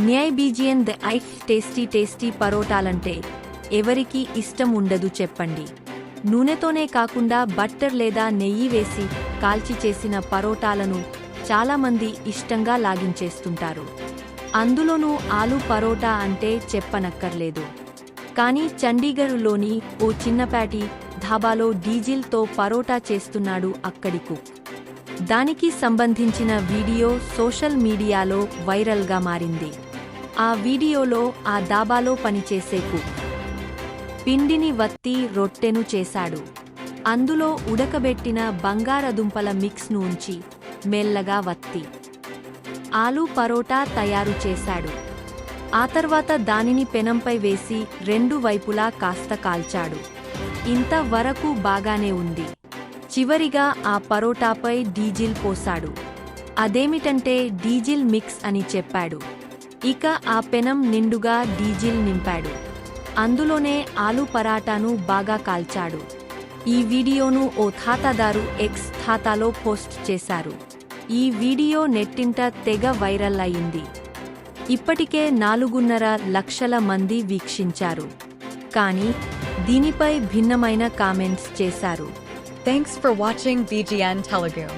న్యాయ్ బీజియన్ ద ఐఫ్ టేస్టీ టేస్టీ పరోటాలంటే ఎవరికి ఇష్టం ఉండదు చెప్పండి. నూనెతోనే కాకుండా బట్టర్ లేదా నెయ్యి వేసి కాల్చి చేసిన పరోటాలను చాలామంది ఇష్టంగా లాగించేస్తుంటారు. అందులోనూ ఆలు పరోటా అంటే చెప్పనక్కర్లేదు. కానీ చండీగఢ్లోని ఓ చిన్నపాటి ధాబాలో డీజిల్తో పరోటా చేస్తున్నాడు అక్కడి కుక్. దానికి సంబంధించిన వీడియో సోషల్ మీడియాలో వైరల్గా మారింది. ఆ వీడియోలో ఆ దాబాలో పనిచేసే కుక్ పిండిని వత్తి రొట్టెను చేశాడు. అందులో ఉడకబెట్టిన బంగారదుంపల మిక్స్ను ఉంచి మెల్లగా వత్తి ఆలు పరోటా తయారు చేశాడు. ఆ తర్వాత దానిని పెనంపై వేసి రెండు వైపులా కాస్త కాల్చాడు. ఇంత వరకు బాగానే ఉంది. చివరిగా ఆ పరోటాపై డీజిల్ పోశాడు అదేమిటంటే డీజిల్ మిక్స్ అని చెప్పాడు. ఇక ఆ పెనం నిండుగా డీజిల్ నింపాడు. అందులోనే ఆలు పరాటాను బాగా కాల్చాడు. ఈ వీడియోను ఓ ఖాతాదారు ఎక్స్ ఖాతాలో పోస్ట్ చేశారు. ఈ వీడియో నెట్టింట తెగ వైరల్ అయింది. ఇప్పటికే నాలుగున్నర లక్షల మంది వీక్షించారు. కానీ దీనిపై భిన్నమైన కామెంట్స్ చేశారు. Thanks for watching BGN Telugu.